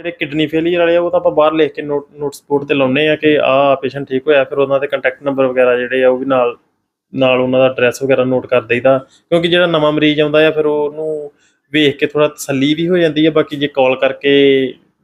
ਜਿਹੜੇ kidney failure ਵਾਲੇ ਆ ਉਹ ਤਾਂ ਆਪਾਂ ਬਾਹਰ ਲਿਖ ਕੇ ਨੋਟ ਨੋਟ ਸਪੋਰਟ ਤੇ ਲਾਉਨੇ ਆ ਕਿ ਆਹ ਪੇਸ਼ੈਂਟ ਠੀਕ ਹੋਇਆ ਫਿਰ ਉਹਨਾਂ ਦੇ ਕੰਟੈਕਟ ਨੰਬਰ ਵਗੈਰਾ ਜਿਹੜੇ ਆ ਉਹ ਵੀ ਨਾਲ ਨਾਲ ਉਹਨਾਂ ਦਾ ਐਡਰੈਸ ਵਗੈਰਾ ਨੋਟ ਕਰ ਦਈਦਾ। ਕਿਉਂਕਿ ਜਿਹੜਾ ਨਵਾਂ ਮਰੀਜ਼ ਆਉਂਦਾ ਆ ਫਿਰ ਉਹਨੂੰ ਵੇਖ ਕੇ ਥੋੜਾ ਤਸੱਲੀ ਵੀ ਹੋ ਜਾਂਦੀ ਹੈ ਬਾਕੀ ਜੇ ਕਾਲ ਕਰਕੇ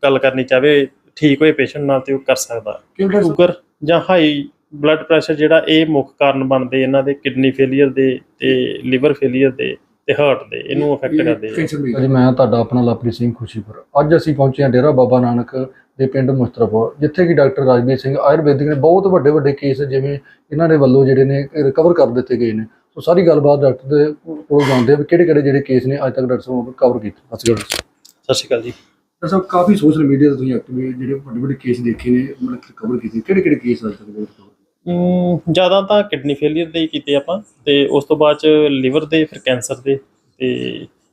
ਗੱਲ ਕਰਨੀ ਚਾਹਵੇ ਠੀਕ ਹੋਏ ਪੇਸ਼ੈਂਟ ਨਾਲ ਤੇ ਉਹ ਕਰ ਸਕਦਾ। ਕਿਉਂਕਿ ਸ਼ੂਗਰ ਜਾਂ ਹਾਈ ਬਲੱਡ ਪ੍ਰੈਸ਼ਰ ਜਿਹੜਾ ਇਹ ਮੁੱਖ ਕਾਰਨ ਬਣਦੇ ਇਹਨਾਂ ਦੇ ਕਿਡਨੀ ਫੇਲਿਅਰ ਦੇ ਤੇ ਲਿਵਰ ਫੇਲਿਅਰ ਦੇ। ਤੇ ਹਾਰਟ ਦੇ ਇਹਨੂੰ ਅਫੈਕਟ ਕਰਦੇ ਆ। ਜੀ ਮੈਂ ਤੁਹਾਡਾ ਆਪਣਾ ਲਵਪ੍ਰੀਤ ਸਿੰਘ ਖੁਸ਼ੀਪੁਰ। ਅੱਜ ਅਸੀਂ ਪਹੁੰਚੇ ਹਾਂ ਡੇਰਾ ਬਾਬਾ ਨਾਨਕ ਦੇ ਪਿੰਡ ਮੁਸਤਰਾਪੁਰ ਜਿੱਥੇ ਕਿ ਡਾਕਟਰ ਰਾਜਵੀਰ ਸਿੰਘ ਆਯੁਰਵੈਦਿਕ ਨੇ ਬਹੁਤ ਵੱਡੇ ਵੱਡੇ ਕੇਸ ਜਿਵੇਂ ਇਹਨਾਂ ਦੇ ਵੱਲੋਂ ਜਿਹੜੇ ਨੇ ਰਿਕਵਰ ਕਰ ਦਿੱਤੇ ਗਏ ਨੇ। ਸੋ ਸਾਰੀ ਗੱਲਬਾਤ ਡਾਕਟਰ ਦੇ ਕੋਲ ਜਾਣਦੇ ਆ ਵੀ ਕਿਹੜੇ ਕਿਹੜੇ ਜਿਹੜੇ ਕੇਸ ਨੇ ਅੱਜ ਤੱਕ ਡਾਕਟਰ ਸਾਹਿਬ ਕਵਰ ਕੀਤੇ। ਸਤਿ ਸ਼੍ਰੀ ਅਕਾਲ ਜੀ। ਡਾਕਟਰ ਸਾਹਿਬ ਕਾਫੀ ਸੋਸ਼ਲ ਮੀਡੀਆ ਤੇ ਤੁਸੀਂ ਐਕਟਿਵ ਜਿਹੜੇ ਵੱਡੇ ਵੱਡੇ ਕੇਸ ਦੇਖੇ ਨੇ ਮਤਲਬ ਕਵਰ ਕੀਤੇ ਕਿਹੜੇ ਕਿਹੜੇ ਕੇਸ ਅੱਜ ਤੱਕ? ਅਮ ਜ਼ਿਆਦਾ ਤਾਂ ਕਿਡਨੀ ਫੇਲਿਅਰ ਦੇ ਹੀ ਕੀਤੇ ਆਪਾਂ ਤੇ ਉਸ ਤੋਂ ਬਾਅਦ ਚ ਲਿਵਰ ਦੇ ਫਿਰ ਕੈਂਸਰ ਦੇ ਤੇ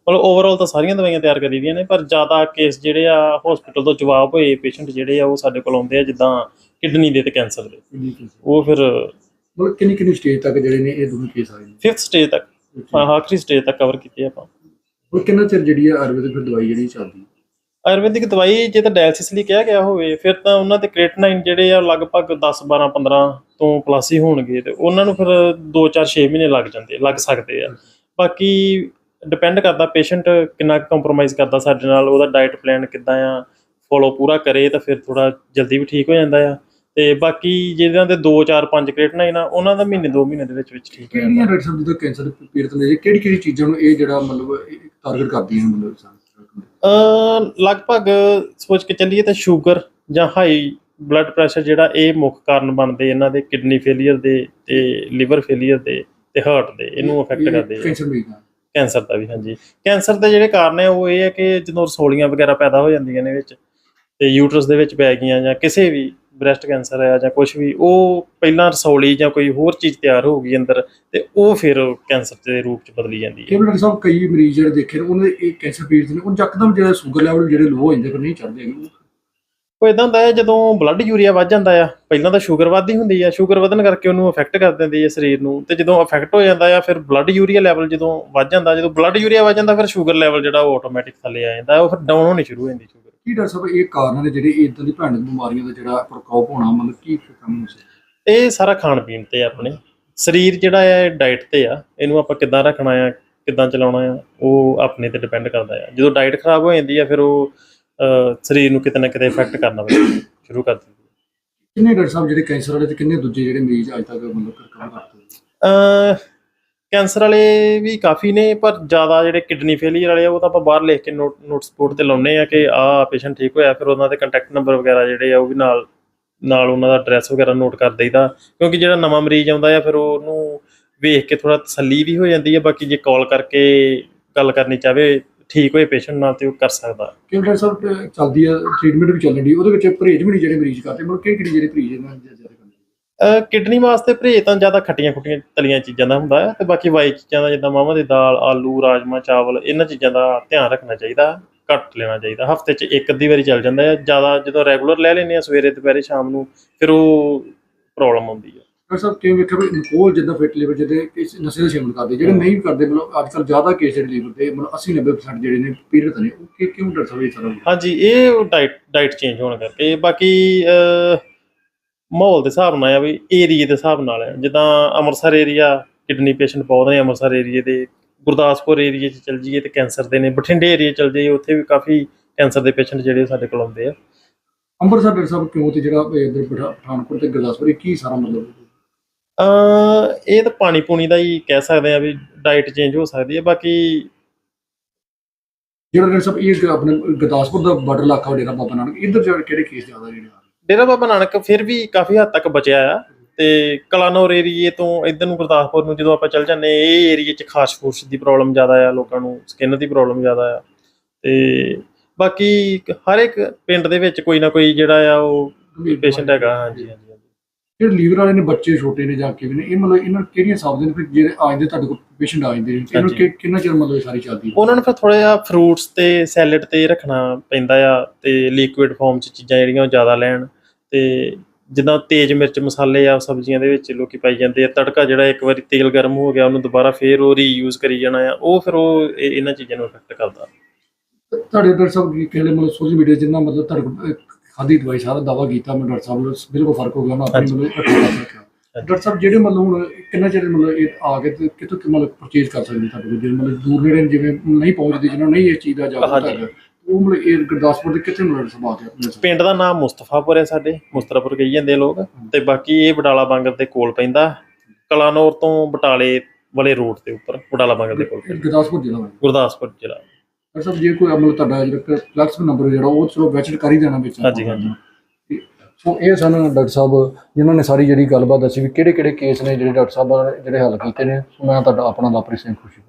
ਮਤਲਬ ਓਵਰਆਲ ਤਾਂ ਸਾਰੀਆਂ ਦਵਾਈਆਂ ਤਿਆਰ ਕਰੀ ਦੀਆਂ ਨੇ ਪਰ ਜ਼ਿਆਦਾ ਕੇਸ ਜਿਹੜੇ ਆ ਹਸਪੀਟਲ ਤੋਂ ਜਵਾਬ ਹੋਏ ਪੇਸ਼ੈਂਟ ਜਿਹੜੇ ਆ ਉਹ ਸਾਡੇ ਕੋਲ ਆਉਂਦੇ ਆ ਜਿੱਦਾਂ ਕਿਡਨੀ ਦੇ ਤੇ ਕੈਂਸਰ ਦੇ? ਉਹ ਫਿਰ ਮਤਲਬ ਕਿੰਨੀ ਕਿੰਨੀ ਸਟੇਜ ਤੱਕ ਜਿਹੜੇ ਨੇ ਇਹ ਦੋਨੋਂ ਕੇਸ ਆਏ ਨੇ 5th ਸਟੇਜ ਤੱਕ ਹਾਂ, ਆਖਰੀ ਸਟੇਜ ਤੱਕ ਕਵਰ ਕੀਤੇ ਆਪਾਂ ਉਹ ਕਿੰਨਾ ਚਿਰ ਜਿਹੜੀ ਹੈ ਆਯੁਰਵੈਦਿਕ ਫਿਰ ਦਵਾਈ ਜਿਹੜੀ ਚੱਲਦੀ? ਆਯੁਰਵੈਦਿਕ ਦਵਾਈ ਜੇ ਤਾਂ ਡਾਇਲਿਸਿਸ ਲਈ ਕਿਹਾ ਗਿਆ ਹੋਵੇ ਫਿਰ ਤਾਂ ਉਹਨਾਂ ਦੇ ਕ੍ਰੀਏਟਨਾਈਨ ਜਿਹੜੇ ਆ ਲਗਭਗ 10 12 15 ਤੋਂ ਪਲੱਸ ਹੀ ਹੋਣਗੇ ਤੇ ਉਹਨਾਂ ਨੂੰ ਫਿਰ 2 4 6 ਮਹੀਨੇ ਲੱਗ ਜਾਂਦੇ ਲੱਗ ਸਕਦੇ ਆ। ਬਾਕੀ ਡਿਪੈਂਡ ਕਰਦਾ ਪੇਸ਼ੈਂਟ ਕਿੰਨਾ ਕੰਪਰੋਮਾਈਜ਼ ਕਰਦਾ ਸਾਡੇ ਨਾਲ ਉਹਦਾ ਡਾਈਟ ਪਲਾਨ ਕਿੱਦਾਂ ਆ ਫੋਲੋ ਪੂਰਾ ਕਰੇ ਤਾਂ ਫਿਰ ਥੋੜਾ ਜਲਦੀ ਵੀ ਠੀਕ ਹੋ ਜਾਂਦਾ ਆ। ਤੇ ਬਾਕੀ ਜਿਹਨਾਂ ਦੇ 2 4 5 ਕ੍ਰੀਏਟਨਾਈਨ ਆ ਉਹਨਾਂ ਦਾ ਮਹੀਨੇ 2 ਮਹੀਨੇ ਦੇ ਵਿੱਚ ਵਿੱਚ ਠੀਕ ਹੋ ਜਾਂਦਾ। ਕਿਹੜੀਆਂ ਡਾਕਟਰ ਸਾਹਿਬ ਜਦੋਂ ਕੈਂਸਰ ਪੀੜਤ ਨੇ ਕਿਹੜੀ ਕਿਹੜੀ ਚੀਜ਼ਾਂ ਨੂੰ ਇਹ ਜਿਹੜਾ ਮਤਲਬ ਟਾਰਗੇਟ ਕਰਦੀਆਂ ਮਤਲਬ ਲਗਭਗ ਸੋਚ ਕੇ ਚੱਲੀਏ ਤਾਂ ਸ਼ੂਗਰ ਜਾਂ ਹਾਈ ਬਲੱਡ ਪ੍ਰੈਸ਼ਰ ਜਿਹੜਾ ਇਹ ਮੁੱਖ ਕਾਰਨ ਬਣਦੇ ਇਹਨਾਂ ਦੇ ਕਿਡਨੀ ਫੇਲਿਅਰ ਦੇ ਤੇ ਲਿਵਰ ਫੇਲਿਅਰ ਦੇ ਤੇ ਹਾਰਟ ਦੇ ਇਹਨੂੰ ਅਫੈਕਟ ਕਰਦੇ ਆ। ਕੈਂਸਰ ਦਾ ਵੀ ਹਾਂਜੀ। ਕੈਂਸਰ ਦੇ ਜਿਹੜੇ ਕਾਰਨ ਹੈ ਉਹ ਇਹ ਹੈ ਕਿ ਜਦੋਂ ਰਸੌਲੀਆਂ ਵਗੈਰਾ ਪੈਦਾ ਹੋ ਜਾਂਦੀਆਂ ਨੇ ਵਿੱਚ ਤੇ ਯੂਟਰਸ ਦੇ ਵਿੱਚ ਪੈ ਗਈਆਂ ਜਾਂ ਕਿਸੇ ਵੀ ਬ੍ਰੈਸਟ ਕੈਂਸਰ ਹੈ ਜਾਂ ਕੁਝ ਵੀ ਉਹ ਪਹਿਲਾਂ ਰਸੌਲੀ ਜਾਂ ਕੋਈ ਹੋਰ ਚੀਜ਼ ਤਿਆਰ ਹੋ ਗਈ ਅੰਦਰ ਤੇ ਉਹ ਫਿਰ ਕੈਂਸਰ ਦੇ ਰੂਪ ਚ ਬਦਲੀ ਜਾਂਦੀ ਹੈ। ਕਿ ਡਾਕਟਰ ਸਾਹਿਬ ਕਈ ਮਰੀਜ਼ ਜਿਹੜੇ ਦੇਖੇ ਨੇ ਉਹਨਾਂ ਦੇ ਇਹ ਕੈਂਸਰ ਪੀੜਤ ਨੇ ਉਹ ਯਕਦਮ ਜਿਹੜਾ ਸ਼ੂਗਰ ਲੈਵਲ ਜਿਹੜੇ ਲੋ ਹੋ ਜਾਂਦੇ ਫਿਰ ਨਹੀਂ ਚੜਦੇ ਹੈਗੇ। ਉਹ ਇਦਾਂ ਹੁੰਦਾ ਹੈ ਜਦੋਂ ਬਲੱਡ ਯੂਰੀਆ ਵੱਧ ਜਾਂਦਾ ਆ ਪਹਿਲਾਂ ਤਾਂ ਸ਼ੂਗਰ ਵੱਧਦੀ ਹੁੰਦੀ ਆ ਸ਼ੂਗਰ ਵਧਣ ਕਰਕੇ ਉਹਨੂੰ ਅਫੈਕਟ ਕਰ ਦਿੰਦੀ ਹੈ ਸਰੀਰ ਨੂੰ ਤੇ ਜਦੋਂ ਅਫੈਕਟ ਹੋ ਜਾਂਦਾ ਆ ਫਿਰ ਬਲੱਡ ਯੂਰੀਆ ਲੈਵਲ ਜਦੋਂ ਵੱਧ ਜਾਂਦਾ ਜਦੋਂ ਬਲੱਡ ਯੂਰੀਆ ਵੱਧ ਜਾਂਦਾ ਫਿਰ ਸ਼ੂਗਰ ਲੈਵਲ ਜਿਹੜਾ ਉਹ ਆਟੋਮੈਟਿਕ ਥੱਲੇ ਆ ਜਾਂਦਾ ਉਹ ਫਿਰ ਡਾਊਨ ਹੋਣੀ ਸ਼ੁਰੂ ਹੋ ਜਾਂਦੀ ਕੀ ਡਾਕਟਰ ਸਾਹਿਬ ਇਹ ਕਾਰਨ ਨੇ ਜਿਹੜੇ ਇਦਾਂ ਦੀ ਭਿਆਨਕ ਬਿਮਾਰੀਆਂ ਦਾ ਜਿਹੜਾ ਪ੍ਰਕੋਪ ਹੋਣਾ ਮਤਲਬ ਕੀ ਕੰਮ ਹੋ ਸਕਦਾ? ਇਹ ਸਾਰਾ ਖਾਣ ਪੀਣ ਤੇ ਆ ਆਪਣੇ। ਸਰੀਰ ਜਿਹੜਾ ਆ ਡਾਈਟ ਤੇ ਆ। ਇਹਨੂੰ ਆਪਾਂ ਕਿੱਦਾਂ ਰੱਖਣਾ ਆ ਕਿੱਦਾਂ ਚਲਾਉਣਾ ਆ ਉਹ ਆਪਣੇ ਤੇ ਡਿਪੈਂਡ ਕਰਦਾ ਆ। ਜਦੋਂ ਡਾਈਟ ਖਰਾਬ ਹੋ ਜਾਂਦੀ ਆ ਫਿਰ ਉਹ ਸਰੀਰ ਨੂੰ ਕਿਤੇ ਨਾ ਕਿਤੇ ਇਫੈਕਟ ਕਰਨਾ ਸ਼ੁਰੂ ਕਰ ਦਿੰਦੀ ਹੈ ਕਿੰਨੇ ਡਾਕਟਰ ਸਾਹਿਬ ਜਿਹੜੇ ਕੈਂਸਰ ਵਾਲੇ ਤੇ ਕਿੰਨੇ ਦੂਜੇ ਜਿਹੜੇ ਮਰੀਜ਼ ਅੱਜ ਤੱਕ ਮਤਲਬ ਕਵਰ ਕਰਦੇ ਅਹ ਕੈਂਸਰ ਵਾਲੇ ਵੀ ਕਾਫੀ ਨੇ, ਪਰ ਜ਼ਿਆਦਾ ਜਿਹੜੇ ਕਿਡਨੀ ਫੇਲੀਅਰ ਵਾਲੇ ਆ, ਉਹ ਤਾਂ ਆਪਾਂ ਬਾਹਰ ਲਿਖ ਕੇ ਨੋਟ ਨੋਟ ਸਪੋਰਟ ਤੇ ਲਾਉਨੇ ਆ ਕਿ ਆਹ ਪੇਸ਼ੈਂਟ ਠੀਕ ਹੋਇਆ, ਫਿਰ ਉਹਨਾਂ ਦੇ ਕੰਟੈਕਟ ਨੰਬਰ ਵਗੈਰਾ ਜਿਹੜੇ ਆ, ਉਹ ਵੀ ਨਾਲ ਨਾਲ ਉਹਨਾਂ ਦਾ ਐਡਰੈਸ ਵਗੈਰਾ ਨੋਟ ਕਰ ਦਈਦਾ, ਕਿਉਂਕਿ ਜਿਹੜਾ ਨਵਾਂ ਮਰੀਜ਼ ਆਉਂਦਾ ਆ, ਫਿਰ ਉਹਨੂੰ ਵੇਖ ਕੇ ਥੋੜਾ ਤਸੱਲੀ ਵੀ ਹੋ ਜਾਂਦੀ ਹੈ ਬਾਕੀ ਜੇ ਕਾਲ ਕਰਕੇ ਗੱਲ ਕਰਨੀ ਚਾਹਵੇ, ਠੀਕ ਹੋਏ ਪੇਸ਼ੈਂਟ ਨਾਲ ਤੇ ਉਹ ਕਰ ਸਕਦਾ। ਕਿ ਡਾਕਟਰ ਸਾਹਿਬ, ਚੱਲਦੀ ਹੈ ਟ੍ਰੀਟਮੈਂਟ ਵੀ ਚੱਲਣ ਦੀ ਉਹਦੇ ਵਿੱਚ ਪਰਹੇਜ਼ ਵੀ ਨਹੀਂ ਜਿਹੜੇ ਮਰੀਜ਼ ਕਰਦੇ, ਮਤਲਬ ਕਿਹੜੀ ਕਿਹੜੀ ਜਿਹੜੇ ਪਰਹੇਜ਼ ਇਹਨਾਂ ਦੇ ਕਿਡਨੀ ਵਾਸਤੇ ਪਰਹੇਜ਼ ਤਾਂ ਜ਼ਿਆਦਾ ਖੱਟੀਆਂ ਖੁੱਟੀਆਂ ਤਲੀਆਂ ਚੀਜ਼ਾਂ ਦਾ ਹੁੰਦਾ ਹੈ ਤੇ ਬਾਕੀ ਵਾਈ ਚੀਜ਼ਾਂ ਦਾ ਜਿੱਦਾਂ ਮਾਵਾਂ ਦੀ ਦਾਲ ਆਲੂ ਰਾਜਮਾ ਚਾਵਲ ਇਹਨਾਂ ਚੀਜ਼ਾਂ ਦਾ ਧਿਆਨ ਰੱਖਣਾ ਚਾਹੀਦਾ ਘੱਟ ਲੈਣਾ ਚਾਹੀਦਾ। ਹਫ਼ਤੇ 'ਚ ਇੱਕ ਅੱਧੀ ਵਾਰੀ ਚੱਲ ਜਾਂਦਾ ਹੈ ਜ਼ਿਆਦਾ ਜਦੋਂ ਰੈਗੂਲਰ ਲੈ ਲੈਂਦੇ ਆ ਸਵੇਰੇ ਦੁਪਹਿਰੇ ਸ਼ਾਮ ਨੂੰ ਫਿਰ ਉਹ ਪ੍ਰੋਬਲਮ ਆਉਂਦੀ ਹੈ ਡਾਕਟਰ ਸਾਹਿਬ ਕਿਵੇਂ ਵੇਖਿਆ ਵੀ ਇਨਕੋਲ ਜਿੱਦਾਂ ਫਿਟ ਲੀਵਰ ਜਿਹਦੇ ਇਸ ਨਸ਼ੇ ਦਾ ਸੇਵਨ ਕਰਦੇ ਜਿਹੜੇ ਨਹੀਂ ਕਰਦੇ ਮਤਲਬ ਅੱਜ ਕੱਲ ਜ਼ਿਆਦਾ ਕੇਸ ਜਿਹੜੇ ਲੀਵਰ ਦੇ ਮਤਲਬ 80 90% ਜਿਹੜੇ ਨੇ ਪੀੜਤ ਨੇ ਉਹ ਕਿਉਂ ਡਾਕਟਰ ਸਾਹਿਬ ਇਹ ਸਾਰਾ ਹਾਂਜੀ ਇਹ ਡਾਈਟ ਡਾਈਟ ਚੇਂਜ ਹੋਣ ਕਰਕੇ ਬਾਕੀ ਮਾਹੌਲ ਦੇ ਹਿਸਾਬ ਨਾਲ ਆ ਵੀ ਏਰੀਏ ਦੇ ਹਿਸਾਬ ਨਾਲ ਹੈ ਜਿੱਦਾਂ ਅੰਮ੍ਰਿਤਸਰ ਏਰੀਆ ਕਿਡਨੀ ਪੇਸ਼ੈਂਟ ਬਹੁਤ ਨੇ ਅੰਮ੍ਰਿਤਸਰ ਏਰੀਏ ਦੇ। ਗੁਰਦਾਸਪੁਰ ਏਰੀਏ 'ਚ ਚਲ ਜਾਈਏ ਤੇ ਕੈਂਸਰ ਦੇ ਨੇ। ਬਠਿੰਡੇ ਏਰੀਏ ਚਲ ਜਾਈਏ ਉੱਥੇ ਵੀ ਕਾਫੀ ਕੈਂਸਰ ਦੇ ਪੇਸ਼ੈਂਟ ਜਿਹੜੇ ਸਾਡੇ ਕੋਲ ਆਉਂਦੇ ਆ। ਅੰਮ੍ਰਿਤਸਰ ਡਾਕਟਰ ਸਾਹਿਬ ਕਿਉਂ ਤੇ ਜਿਹੜਾ ਇੱਧਰ ਪਠਾ- ਪਠਾਨਕੋਟ ਤੇ ਗੁਰਦਾਸਪੁਰ ਇਹ ਕੀ ਸਾਰਾ ਮਤਲਬ? ਅ ਇਹ ਤਾਂ ਪਾਣੀ ਪੂਣੀ ਦਾ ਹੀ ਕਹਿ ਸਕਦੇ ਆ ਵੀ ਡਾਈਟ ਚੇਂਜ ਹੋ ਸਕਦੀ ਹੈ ਬਾਕੀ ਜਿਹੜਾ ਡਾਕਟਰ ਸਾਹਿਬ ਇਹ ਆਪਣੇ ਗੁਰਦਾਸਪੁਰ ਦਾ ਬਾਰਡਰ ਇਲਾਕਾ ਡੇਰਾ ਬਾਬਾ ਨਾਨਕ ਇੱਧਰ ਜਾ ਕਿਹੜੇ ਕੇਸ ਜ਼ਿਆਦਾ ਜਿਹੜੇ ਆ? ਡੇਰਾ ਬਾਬਾ ਨਾਨਕ ਫਿਰ ਵੀ ਕਾਫੀ ਹੱਦ ਤੱਕ ਬਚਿਆ ਆ ਤੇ ਕਲਾਨੌਰ ਏਰੀਏ ਤੋਂ ਇਧਰ ਨੂੰ ਗੁਰਦਾਸਪੁਰ ਨੂੰ ਜਦੋਂ ਆਪਾਂ ਚੱਲ ਜਾਂਦੇ ਹਾਂ, ਇਹ ਏਰੀਏ 'ਚ ਖਾਸ ਫੂਸ ਦੀ ਪ੍ਰੋਬਲਮ ਜ਼ਿਆਦਾ ਆ ਲੋਕਾਂ ਨੂੰ ਸਕਿਨ ਦੀ ਪ੍ਰੋਬਲਮ ਜ਼ਿਆਦਾ ਆ ਤੇ ਬਾਕੀ ਹਰ ਇੱਕ ਪਿੰਡ ਦੇ ਵਿੱਚ ਕੋਈ ਨਾ ਕੋਈ ਜਿਹੜਾ ਆ ਉਹ ਪੇਸ਼ੈਂਟ ਹੈਗਾ ਹਾਂਜੀ ਹਾਂਜੀ। ਜਿਹੜੇ ਲੀਵਰ ਵਾਲੇ ਨੇ ਬੱਚੇ ਛੋਟੇ ਨੇ ਜਾਂ ਕਿਵੇਂ ਨੇ ਇਹ ਮਤਲਬ ਇਹਨਾਂ ਨੂੰ ਕਿਹੜੀਆਂ ਸਾਵਧਾਨ ਫਿਰ ਜਿਹੜੇ ਆ ਜਾਂਦੇ ਤੁਹਾਡੇ ਕੋਲ ਪੇਸ਼ੈਂਟ ਆ ਜਾਂਦੇ ਨੇ? ਇਹਨਾਂ ਨੂੰ। ਕਿ- ਕਿੰਨਾ ਚਿਰ ਮਤਲਬ ਇਹ ਸਾਰੀ ਚੱਲਦੀ ਹੈ? ਉਹਨਾਂ ਨੂੰ ਫਿਰ ਥੋੜਾ ਜਿਹਾ ਫਰੂਟਸ ਤੇ ਸੈਲਡ ਤੇ ਰੱਖਣਾ ਪੈਂਦਾ ਆ ਤੇ ਲਿਕੁਇਡ ਫਾਰਮ ਚ ਚੀਜ਼ਾਂ ਜਿਹੜੀਆਂ ਉਹ ਜ਼ਿਆਦਾ ਲੈਣ ਤੇ ਜਿੱਦਾਂ ਤੇਜ਼ ਮਿਰਚ ਮਸਾਲੇ ਆ ਸਬਜ਼ੀਆਂ ਦੇ ਵਿੱਚ ਲੋਕੀ ਪਾਈ ਜਾਂਦੇ ਆ ਤੜਕਾ ਜਿਹੜਾ ਇੱਕ ਵਾਰੀ ਤੇਲ ਗਰਮ ਹੋ ਗਿਆ ਉਹਨੂੰ ਦੁਬਾਰਾ ਫੇਰ ਉਹ ਰੀਯੂਜ਼ ਕਰੀ ਜਾਣਾ ਆ ਉਹ ਫਿਰ ਉਹ ਇਹ- ਇਹਨਾਂ ਚੀਜ਼ਾਂ ਨੂੰ ਇਫੈਕਟ ਕਰਦਾ। ਤੁਹਾਡੇ ਡਾਕਟਰ ਸਾਹਿਬ ਕਹਿੰਦੇ ਮਤਲਬ ਸੋਸ਼ਲ ਮੀਡੀਆ ਜਿੰਨਾ ਮਤਲਬ ਤੁਹਾਡੇ ਕੋਲ ਅਹ, ਖਾਦੀ ਦਵਾਈ ਸਾਰਾ ਦਾਵਾ ਕੀਤਾ ਮੈਂ ਡਾਕਟਰ ਸਾਹਿਬ ਨੂੰ ਬਿਲਕੁਲ ਫ਼ਰਕ ਹੋ ਗਿਆ ਨਾ ਆਪਣੀ। ਮਤਲਬ ਰੱਖਿਆ ਕਰ ਰੱਖਿਆ ਡਾਕਟਰ ਸਾਹਿਬ ਜਿਹੜੇ ਮਤਲਬ ਹੁਣ ਕਿੰਨਾ ਚਿਰ ਮਤਲਬ ਇਹ ਆ ਕੇ ਤੇ ਕਿਤੋਂ ਕਿ ਮਤਲਬ ਪਰਚੇਜ਼ ਕਰ ਸਕਦੇ ਤੁਹਾਡੇ ਕੋਲ? ਜਿਹੜੇ ਮਤਲਬ ਦੂਰ ਨੇੜੇ ਜਿਵੇਂ ਨਹੀਂ ਪਹੁੰਚਦੇ ਜਿਹਨਾਂ ਨੂੰ ਨਹੀਂ ਇਹ ਚੀਜ਼ ਦਾ ਜਾਗਰੂਕ ਹਾਂਜੀ। ਹੈਗਾ ਉਹ ਮਤਲਬ ਇਹ ਗੁਰਦਾਸਪੁਰ ਦੇ ਕਿੱਥੇ ਮਤਲਬ ਸਭਾ ਆਪਣੇ ਪਿੰਡ ਦਾ ਨਾਮ ਮੁਸਤਫਾਪੁਰ ਹੈ ਸਾਡੇ ਮੁਸਤਫਾਪੁਰ ਕਹੀ ਜਾਂਦੇ ਲੋਕ। ਤੇ ਬਾਕੀ ਇਹ ਬਟਾਲਾ ਬੰਗਰ ਦੇ ਕੋਲ ਪੈਂਦਾ ਕਲਾਨੌਰ ਤੋਂ ਬਟਾਲੇ ਵਾਲੇ ਰੋਡ ਦੇ ਉੱਪਰ ਬਟਾਲਾ ਬੰਗਰ ਦੇ ਕੋਲ ਗੁਰਦਾਸਪੁਰ ਜ਼ਿਲ੍ਹਾ ਗੁਰਦਾਸਪੁਰ ਜ਼ਿਲ੍ਹਾ। ਡਾਕਟਰ ਸਾਹਿਬ ਜੇ ਕੋਈ ਅਮਲ ਤੁਹਾਡਾ ਜਿਹੜਾ ਪਲੈਕਸ ਨੰਬਰ ਜਿਹੜਾ ਉਹ ਚਲੋ ਵੈਚਰ ਕਰ ਹੀ ਦੇਣਾ ਵਿੱਚ ਹਾਂਜੀ, ਹਾਂਜੀ। ਸੋ ਇਹ ਸਨ ਡਾਕਟਰ ਸਾਹਿਬ ਜਿਨ੍ਹਾਂ ਨੇ ਸਾਰੀ ਜਿਹੜੀ ਗੱਲਬਾਤ ਦੱਸੀ ਵੀ ਕਿਹੜੇ ਕਿਹੜੇ ਕੇਸ ਨੇ ਜਿਹੜੇ ਡਾਕਟਰ ਸਾਹਿਬ ਜਿਹੜੇ ਹੱਲ ਕੀਤੇ ਨੇ ਸੋ ਮੈਂ ਤੁਹਾਡਾ ਆਪਣਾ ਲਾਪਰੀ ਸਿੰਘ ਖੁਸ਼ੀ